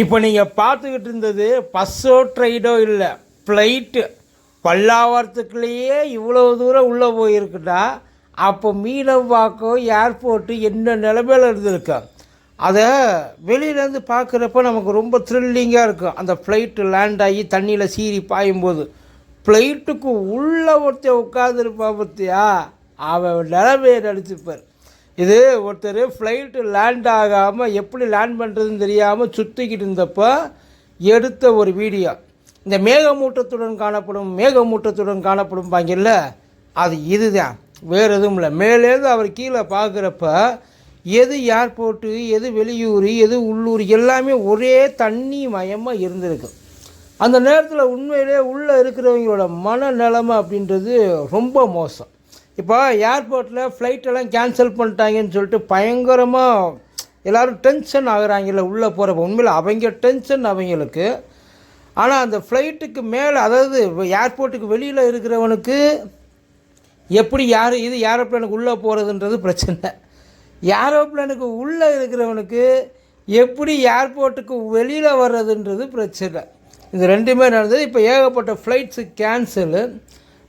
இப்போ நீங்கள் பார்த்துக்கிட்டு இருந்தது பஸ்ஸோ ட்ரெயினோ இல்லை. ஃப்ளைட்டு பல்லாவரத்துக்குள்ளேயே இவ்வளோ தூரம் உள்ளே போயிருக்குன்னா அப்போ மீனம்பாக்கம் ஏர்போர்ட்டு என்ன நிலமையில இருந்திருக்கு அதை வெளியிலேருந்து பார்க்குறப்ப நமக்கு ரொம்ப த்ரில்லிங்காக இருக்கும். அந்த ஃப்ளைட்டு லேண்ட் ஆகி தண்ணியில் சீறி பாயும்போது. ஃப்ளைட்டுக்கு உள்ளே ஒருத்தர் உட்காந்துருப்பா பார்த்தியா அவன் நிலமையை நடிச்சுப்பார் இது ஒருத்தர் ஃப்ளைட்டு லேண்ட் ஆகாமல் எப்படி லேண்ட் பண்ணுறதுன்னு தெரியாமல் சுற்றிக்கிட்டு இருந்தப்போ எடுத்த ஒரு வீடியோ இந்த மேகமூட்டத்துடன் காணப்படும் மேகமூட்டத்துடன் காணப்படும் பாங்கல்ல அது இதுதான். வேறு எதுவும் இல்லை. மேலேருந்து அவர் கீழே பார்க்குறப்ப எது ஏர்போர்ட்டு எது வெளியூர் எது உள்ளூர் எல்லாமே ஒரே தண்ணி மயமாக இருந்திருக்கு. அந்த நேரத்தில் உண்மையிலே உள்ளே இருக்கிறவங்களோட மனநிலைமை அப்படின்றது ரொம்ப மோசம். இப்போ ஏர்போர்ட்டில் ஃப்ளைட்டெல்லாம் கேன்சல் பண்ணிட்டாங்கன்னு சொல்லிட்டு பயங்கரமாக எல்லோரும் டென்ஷன் ஆகுறாங்கல்ல உள்ளே போகிறப்ப உண்மையில் அவங்க டென்ஷன் அவங்களுக்கு. ஆனால் அந்த ஃப்ளைட்டுக்கு மேலே அதாவது ஏர்போர்ட்டுக்கு வெளியில் இருக்கிறவனுக்கு எப்படி யார் இது ஏரோப்ளேனுக்கு உள்ளே போகிறதுன்றது பிரச்சனை. ஏரோப்ளேனுக்கு உள்ளே இருக்கிறவனுக்கு எப்படி ஏர்போர்ட்டுக்கு வெளியில் வர்றதுன்றது பிரச்சனை. இது ரெண்டுமே நடந்தது. இப்போ ஏகப்பட்ட ஃப்ளைட்ஸு கேன்சலு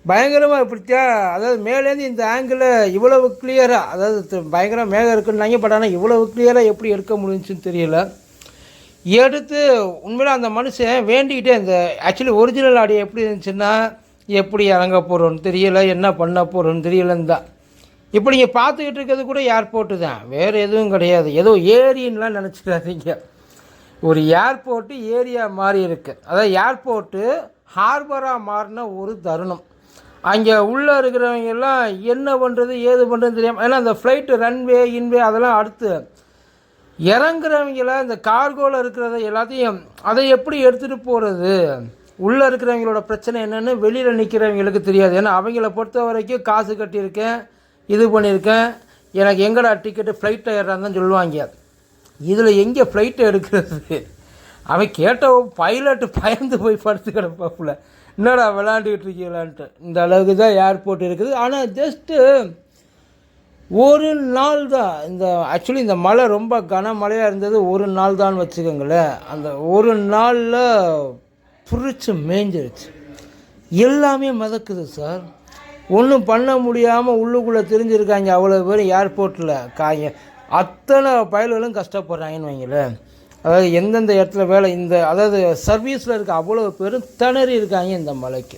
பயங்கரமாக இப்படித்தான் அதாவது மேலேருந்து இந்த ஆங்கிளில் இவ்வளவு கிளியராக அதாவது பயங்கரமாக மேகம் இருக்குன்னாங்க பட் ஆனால் இவ்வளவு கிளியராக எப்படி எடுக்க முடிஞ்சுன்னு தெரியல. எடுத்து உண்மையில் அந்த மனுஷன் வேண்டிக்கிட்டே இந்த ஆக்சுவலி ஒரிஜினல் ஆடியோ எப்படி இருந்துச்சுன்னா எப்படி இறங்க போகிறோன்னு தெரியல என்ன பண்ண போகிறோன்னு தெரியலன்னு தான் இப்போ நீங்கள் பார்த்துக்கிட்டு இருக்கிறது கூட ஏர்போர்ட்டு தான் வேறு எதுவும் கிடையாது. ஏதோ ஏரின்லாம் நினச்சிக்காதீங்க. ஒரு ஏர்போர்ட்டு ஏரியா மாதிரி இருக்குது அதாவது ஏர்போர்ட்டு ஹார்பராக மாறின ஒரு தருணம். அங்கே உள்ளே இருக்கிறவங்க எல்லாம் என்ன பண்ணுறது ஏது பண்ணுறதுன்னு தெரியாமல் ஏன்னா அந்த ஃப்ளைட்டு ரன்வே இன்வே அதெல்லாம் அடுத்து. இறங்குறவங்கள இந்த கார்கோவில் இருக்கிறத எல்லாத்தையும் அதை எப்படி எடுத்துகிட்டு போகிறது உள்ளே இருக்கிறவங்களோட பிரச்சனை என்னென்னு வெளியில் நிற்கிறவங்களுக்கு தெரியாது. ஏன்னா அவங்கள பொறுத்த வரைக்கும் காசு கட்டியிருக்கேன் இது பண்ணியிருக்கேன் எனக்கு எங்கடா டிக்கெட்டு ஃப்ளைட்டில் ஏறான்னு சொல்லுவாங்க. இதில் எங்கே ஃப்ளைட்டை எடுக்கிறது? அவன் கேட்ட பைலட்டு பயந்து போய் படுத்து கிடப்பாப்புல. என்னடா விளாண்டுக்கிட்டு இருக்கீங்களான்ட்டு. இந்த அளவுக்கு தான் ஏர்போர்ட் இருக்குது. ஆனால் ஜஸ்ட்டு ஒரு நாள் தான். இந்த ஆக்சுவலி இந்த மழை ரொம்ப கனமழையாக இருந்தது ஒரு நாள் தான் வச்சுக்கோங்களேன். அந்த ஒரு நாளில் புரிச்சு மேய்ஞ்சிருச்சு எல்லாமே மிதக்குது சார் ஒன்றும் பண்ண முடியாமல் உள்ளுக்குள்ளே தெரிஞ்சிருக்காங்க அவ்வளோ பேர் ஏர்போர்ட்டில் காய அத்தனை பயல்களும் கஷ்டப்படுறாங்கன்னு வைங்களேன். அதாவது எந்தெந்த இடத்துல வேலை இந்த அதாவது சர்வீஸில் இருக்க அவ்வளோ பேரும் திணறி இருக்காங்க இந்த மலைக்கு.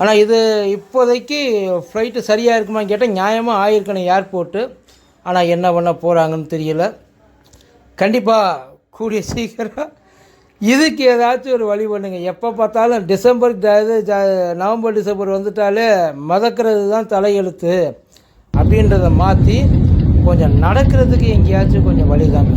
ஆனால் இது இப்போதைக்கு ஃப்ளைட்டு சரியாக இருக்குமான்னு கேட்டால் நியாயமாக ஆயிருக்கணும் ஏர்போர்ட்டு ஆனால் என்ன பண்ண போகிறாங்கன்னு தெரியல. கண்டிப்பாக கூடிய சீக்கிரம் இதுக்கு ஏதாச்சும் ஒரு வழி பண்ணுங்க. எப்போ பார்த்தாலும் டிசம்பர் நவம்பர் டிசம்பர் வந்துட்டாலே மதக்கிறது தான் தலையெழுத்து அப்படின்றத மாற்றி கொஞ்சம் நடக்கிறதுக்கு எங்கேயாச்சும் கொஞ்சம் வழி காமி